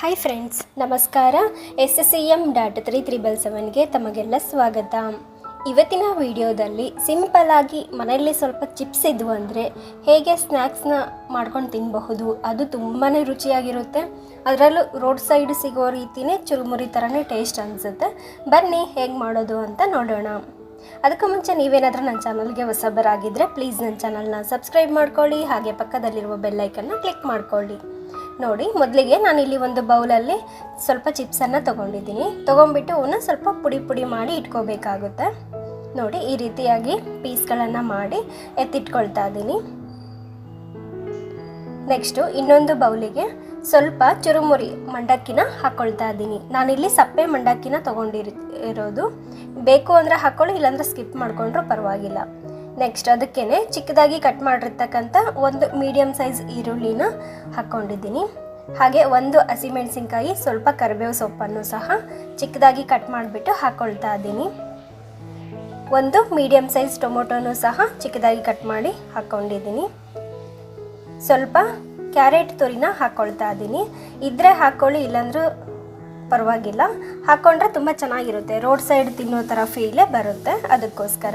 Hi friends ನಮಸ್ಕಾರ. S S C M dot three triple ಸೆವೆನ್ಗೆ ತಮಗೆಲ್ಲ ಸ್ವಾಗತ. ಇವತ್ತಿನ ವಿಡಿಯೋದಲ್ಲಿ ಸಿಂಪಲ್ ಆಗಿ ಮನೆಯಲ್ಲಿ ಸ್ವಲ್ಪ ಚಿಪ್ಸ್ ಇದ್ವು ಅಂದರೆ ಹೇಗೆ ಸ್ನ್ಯಾಕ್ಸ್ನ ಮಾಡ್ಕೊಂಡು ತಿನ್ನಬಹುದು ಅದು ತುಂಬಾ ರುಚಿಯಾಗಿರುತ್ತೆ. ಅದರಲ್ಲೂ ರೋಡ್ ಸೈಡ್ ಸಿಗೋ ರೀತಿಯೇ ಚುರುಮುರಿ ಥರನೇ ಟೇಸ್ಟ್ ಅನಿಸುತ್ತೆ. ಬನ್ನಿ ಹೇಗೆ ಮಾಡೋದು ಅಂತ ನೋಡೋಣ. ಅದಕ್ಕೂ ಮುಂಚೆ ನೀವೇನಾದರೂ ನನ್ನ ಚಾನಲ್ಗೆ ಹೊಸಬರಾಗಿದ್ದರೆ ಪ್ಲೀಸ್ ನನ್ನ ಚಾನಲ್ನ ಸಬ್ಸ್ಕ್ರೈಬ್ ಮಾಡ್ಕೊಳ್ಳಿ, ಹಾಗೆ ಪಕ್ಕದಲ್ಲಿರುವ ಬೆಲ್ಲೈಕನ್ನ ಕ್ಲಿಕ್ ಮಾಡ್ಕೊಳ್ಳಿ. ನೋಡಿ, ಮೊದಲಿಗೆ ನಾನಿಲ್ಲಿ ಒಂದು ಬೌಲಲ್ಲಿ ಸ್ವಲ್ಪ ಚಿಪ್ಸನ್ನು ತೊಗೊಂಡಿದ್ದೀನಿ. ತೊಗೊಂಡ್ಬಿಟ್ಟು ಅವನ್ನ ಸ್ವಲ್ಪ ಪುಡಿ ಪುಡಿ ಮಾಡಿ ಇಟ್ಕೋಬೇಕಾಗುತ್ತೆ. ನೋಡಿ, ಈ ರೀತಿಯಾಗಿ ಪೀಸ್ಗಳನ್ನು ಮಾಡಿ ಎತ್ತಿಟ್ಕೊಳ್ತಾ ಇದ್ದೀನಿ. ನೆಕ್ಸ್ಟು ಇನ್ನೊಂದು ಬೌಲಿಗೆ ಸ್ವಲ್ಪ ಚುರುಮುರಿ ಮಂಡಕ್ಕಿನ ಹಾಕ್ಕೊಳ್ತಾ ಇದ್ದೀನಿ. ನಾನಿಲ್ಲಿ ಸಪ್ಪೆ ಮಂಡಕ್ಕಿನ ತೊಗೊಂಡಿರಿ, ಇರೋದು. ಬೇಕು ಅಂದರೆ ಹಾಕ್ಕೊಳ್ಳಿ, ಇಲ್ಲಾಂದರೆ ಸ್ಕಿಪ್ ಮಾಡಿಕೊಂಡ್ರೂ ಪರವಾಗಿಲ್ಲ. ನೆಕ್ಸ್ಟ್ ಅದಕ್ಕೇ ಚಿಕ್ಕದಾಗಿ ಕಟ್ ಮಾಡಿರ್ತಕ್ಕಂಥ ಒಂದು ಮೀಡಿಯಮ್ ಸೈಜ್ ಈರುಳ್ಳಿನ ಹಾಕ್ಕೊಂಡಿದ್ದೀನಿ ಹಾಗೆ ಒಂದು ಹಸಿಮೆಣಸಿನ್ಕಾಯಿ ಸ್ವಲ್ಪ ಕರಿಬೇವು ಸೊಪ್ಪನ್ನು ಸಹ ಚಿಕ್ಕದಾಗಿ ಕಟ್ ಮಾಡಿಬಿಟ್ಟು ಹಾಕ್ಕೊಳ್ತಾ ಇದ್ದೀನಿ. ಒಂದು ಮೀಡಿಯಮ್ ಸೈಜ್ ಟೊಮೊಟೊನು ಸಹ ಚಿಕ್ಕದಾಗಿ ಕಟ್ ಮಾಡಿ ಹಾಕ್ಕೊಂಡಿದ್ದೀನಿ ಸ್ವಲ್ಪ ಕ್ಯಾರೆಟ್ ತುರಿನ ಹಾಕ್ಕೊಳ್ತಾ ಇದ್ದೀನಿ. ಇದ್ರೆ ಹಾಕ್ಕೊಳ್ಳಿ ಇಲ್ಲಾಂದ್ರೂ ಪರವಾಗಿಲ್ಲ. ಹಾಕ್ಕೊಂಡ್ರೆ ತುಂಬ ಚೆನ್ನಾಗಿರುತ್ತೆ. ರೋಡ್ ಸೈಡ್ ತಿನ್ನೋ ಥರ ಫೀಲೇ ಬರುತ್ತೆ. ಅದಕ್ಕೋಸ್ಕರ.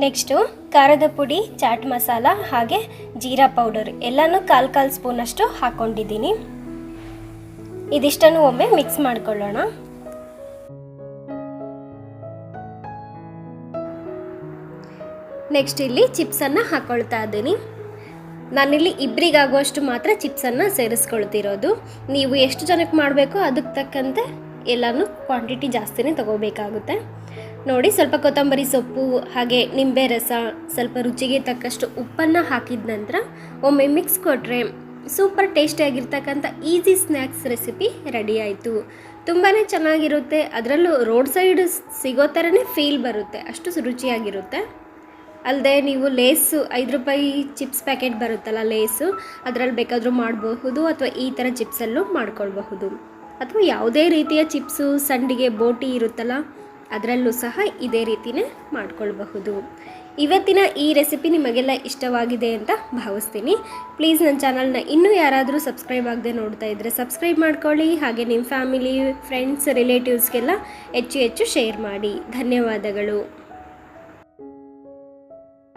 ನೆಕ್ಸ್ಟು ಖಾರದ ಪುಡಿ, ಚಾಟ್ ಮಸಾಲ ಹಾಗೆ ಜೀರಾ ಪೌಡರ್. ಎಲ್ಲನೂ ಕಾಲು ಕಾಲು ಸ್ಪೂನಷ್ಟು ಹಾಕ್ಕೊಂಡಿದ್ದೀನಿ ಇದಿಷ್ಟನ್ನು ಒಮ್ಮೆ ಮಿಕ್ಸ್ ಮಾಡ್ಕೊಳ್ಳೋಣ. ನೆಕ್ಸ್ಟ್ ಇಲ್ಲಿ ಚಿಪ್ಸನ್ನು ಹಾಕ್ಕೊಳ್ತಾ ಇದ್ದೀನಿ. ನಾನಿಲ್ಲಿ ಇಬ್ಬರಿಗಾಗುವಷ್ಟು ಮಾತ್ರ ಚಿಪ್ಸನ್ನು ಸೇರಿಸ್ಕೊಳ್ತಿರೋದು. ನೀವು ಎಷ್ಟು ಜನಕ್ಕೆ ಮಾಡಬೇಕೋ ಅದಕ್ಕೆ ತಕ್ಕಂತೆ ಎಲ್ಲನೂ ಕ್ವಾಂಟಿಟಿ ಜಾಸ್ತಿನೇ ತಗೋಬೇಕಾಗುತ್ತೆ. ನೋಡಿ, ಸ್ವಲ್ಪ ಕೊತ್ತಂಬರಿ ಸೊಪ್ಪು, ಹಾಗೆ ನಿಂಬೆ ರಸ, ಸ್ವಲ್ಪ ರುಚಿಗೆ ತಕ್ಕಷ್ಟು ಉಪ್ಪನ್ನು ಹಾಕಿದ ನಂತರ ಒಮ್ಮೆ ಮಿಕ್ಸ್ ಕೊಟ್ಟರೆ ಸೂಪರ್ ಟೇಸ್ಟಿಯಾಗಿರ್ತಕ್ಕಂಥ ಈಸಿ ಸ್ನ್ಯಾಕ್ಸ್ ರೆಸಿಪಿ ರೆಡಿ ಆಯಿತು. ತುಂಬಾ ಚೆನ್ನಾಗಿರುತ್ತೆ. ಅದರಲ್ಲೂ ರೋಡ್ ಸೈಡ್ ಸಿಗೋ ಥರನೇ ಫೀಲ್ ಬರುತ್ತೆ. ಅಷ್ಟು ರುಚಿಯಾಗಿರುತ್ತೆ. ಅಲ್ಲದೆ ನೀವು ಲೇಸು, ಐದು ರೂಪಾಯಿ ಚಿಪ್ಸ್ ಪ್ಯಾಕೆಟ್ ಬರುತ್ತಲ್ಲ ಲೇಸು, ಅದರಲ್ಲಿ ಬೇಕಾದರೂ ಮಾಡಬಹುದು ಅಥವಾ ಈ ಥರ ಚಿಪ್ಸಲ್ಲೂ ಮಾಡ್ಕೊಳ್ಬಹುದು. ಅಥವಾ ಯಾವುದೇ ರೀತಿಯ ಚಿಪ್ಸು, ಸಂಡಿಗೆ, ಬೋಟಿ ಇರುತ್ತಲ್ಲ, ಅದರಲ್ಲೂ ಸಹ ಇದೇ ರೀತಿಯೇ ಮಾಡ್ಕೊಳ್ಬಹುದು. ಇವತ್ತಿನ ಈ ರೆಸಿಪಿ ನಿಮಗೆಲ್ಲ ಇಷ್ಟವಾಗಿದೆ ಅಂತ ಭಾವಿಸ್ತೀನಿ. ಪ್ಲೀಸ್ ನನ್ನ ಚಾನಲ್ನ ಇನ್ನೂ ಯಾರಾದರೂ ಸಬ್ಸ್ಕ್ರೈಬ್ ಆಗದೆ ನೋಡ್ತಾ ಇದ್ದರೆ ಸಬ್ಸ್ಕ್ರೈಬ್ ಮಾಡ್ಕೊಳ್ಳಿ, ಹಾಗೆ ನಿಮ್ಮ ಫ್ಯಾಮಿಲಿ, ಫ್ರೆಂಡ್ಸ್, ರಿಲೇಟಿವ್ಸ್ಗೆಲ್ಲ ಹೆಚ್ಚು ಹೆಚ್ಚು ಶೇರ್ ಮಾಡಿ. ಧನ್ಯವಾದಗಳು.